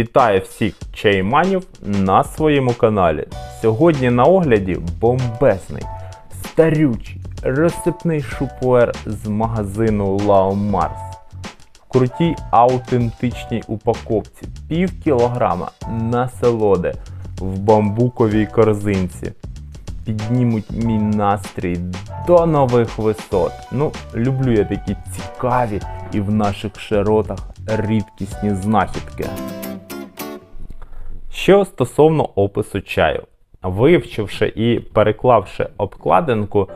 Вітаю всіх чайманів на своєму каналі. Сьогодні на огляді бомбезний, старючий, розсипний шупуер з магазину Lao Mars. В крутій аутентичній упаковці пів кілограма насолоди в бамбуковій корзинці. Піднімуть мій настрій до нових висот. Ну, люблю я такі цікаві і в наших широтах рідкісні знахідки. Що стосовно опису чаю, вивчивши і переклавши обкладинку,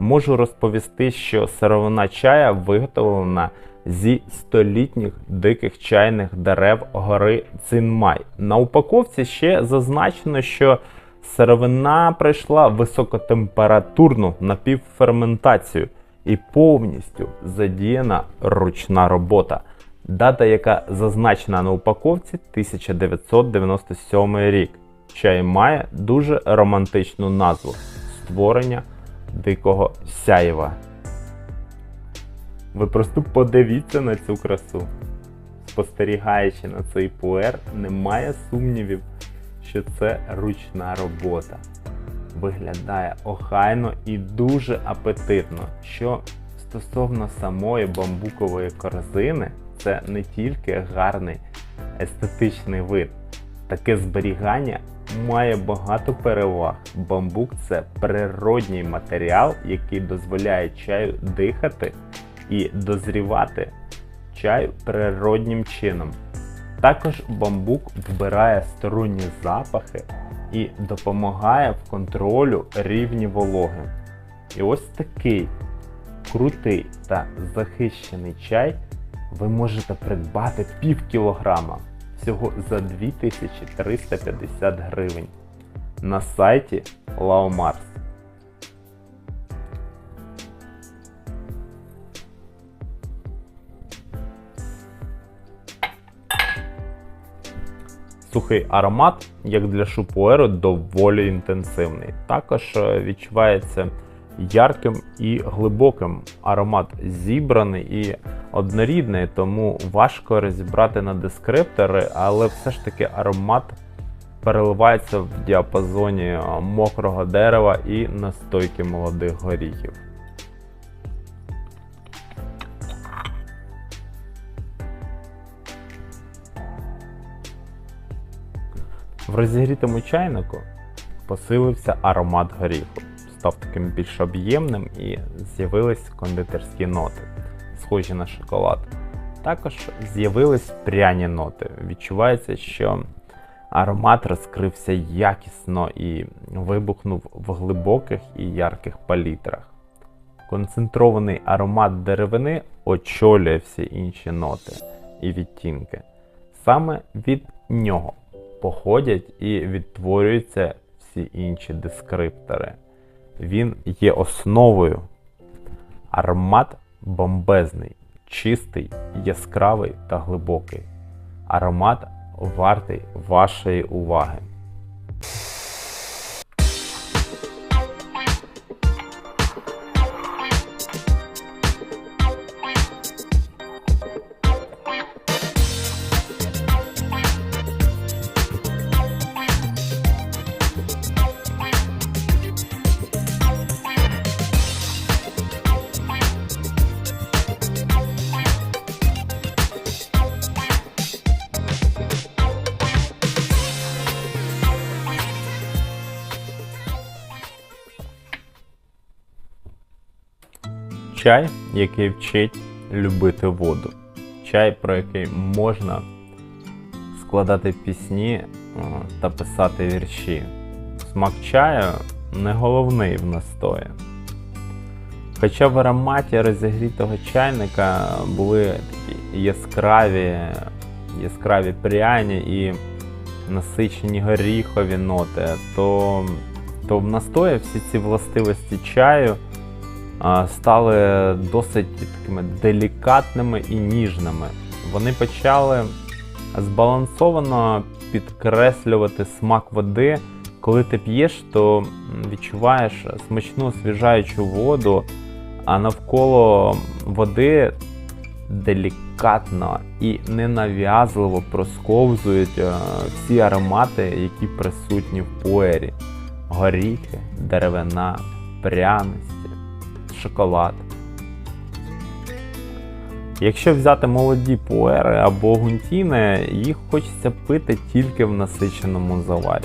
можу розповісти, що сировина чая виготовлена зі столітніх диких чайних дерев гори Цинмай. На упаковці ще зазначено, що сировина пройшла високотемпературну напівферментацію і повністю задіяна ручна робота. Дата, яка зазначена на упаковці 1997 рік. Чай має дуже романтичну назву створення дикого сяєва. Ви просто подивіться на цю красу. Спостерігаючи на цей пуер, немає сумнівів, що це ручна робота. Виглядає охайно і дуже апетитно. Що стосовно самої бамбукової корзини, це не тільки гарний естетичний вид. Таке зберігання має багато переваг. Бамбук це природній матеріал, який дозволяє чаю дихати і дозрівати чаю природнім чином. Також бамбук вбирає сторонні запахи і допомагає в контролю рівні вологи. І ось такий крутий та захищений чай ви можете придбати пів кілограма всього за 2350 гривень на сайті Laomars. Сухий аромат, як для шупуеру, доволі інтенсивний. Також е, відчувається ярким і глибоким. Аромат зібраний і однорідний, тому важко розібрати на дескриптори, але все ж таки аромат переливається в діапазоні е, мокрого дерева і настойки молодих горіхів. В розігрітому чайнику посилився аромат горіху, став таким більш об'ємним і з'явились кондитерські ноти, схожі на шоколад. Також з'явились пряні ноти. Відчувається, що аромат розкрився якісно і вибухнув в глибоких і ярких палітрах. Концентрований аромат деревини очолює всі інші ноти і відтінки. Саме від нього походять і відтворюються всі інші дескриптори. Він є основою. Аромат бомбезний, чистий, яскравий та глибокий. Аромат вартий вашої уваги. Чай, який вчить любити воду. Чай, про який можна складати пісні е, та писати вірші. Смак чаю не головний в настої. Хоча в ароматі розігрітого чайника були такі яскраві, яскраві пряні і насичені горіхові ноти, то, то в настої всі ці властивості чаю стали досить такими делікатними і ніжними. Вони почали збалансовано підкреслювати смак води. Коли ти п'єш, то відчуваєш смачну освіжаючу воду, а навколо води делікатно і ненав'язливо просковзують е, всі аромати, які присутні в пуері: горіхи, деревина, пряності, шоколад. Якщо взяти молоді пуери або гунтіни, їх хочеться пити тільки в насиченому заварі.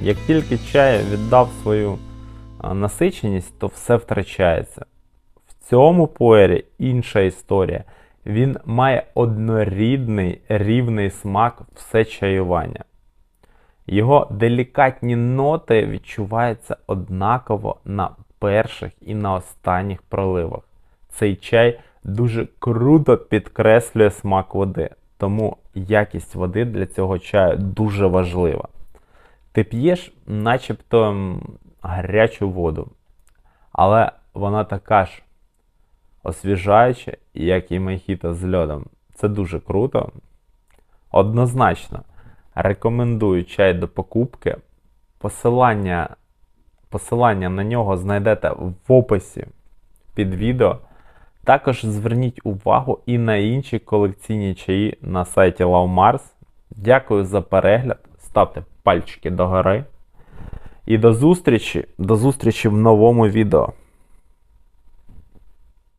Як тільки чай віддав свою насиченість, то все втрачається. В цьому пуері інша історія. Він має однорідний рівний смак все чаювання. Його делікатні ноти відчуваються однаково на перших і на останніх проливах. Цей чай дуже круто підкреслює смак води, тому якість води для цього чаю дуже важлива. Ти п'єш начебто гарячу воду, але вона така ж освіжаюча, як і мохіто з льодом. Це дуже круто. Однозначно рекомендую чай до покупки. Посилання, посилання на нього знайдете в описі під відео. Також зверніть увагу і на інші колекційні чаї на сайті Love Дякую за перегляд. Ставте пальчики догори. І до зустрічі, до зустрічі в новому відео.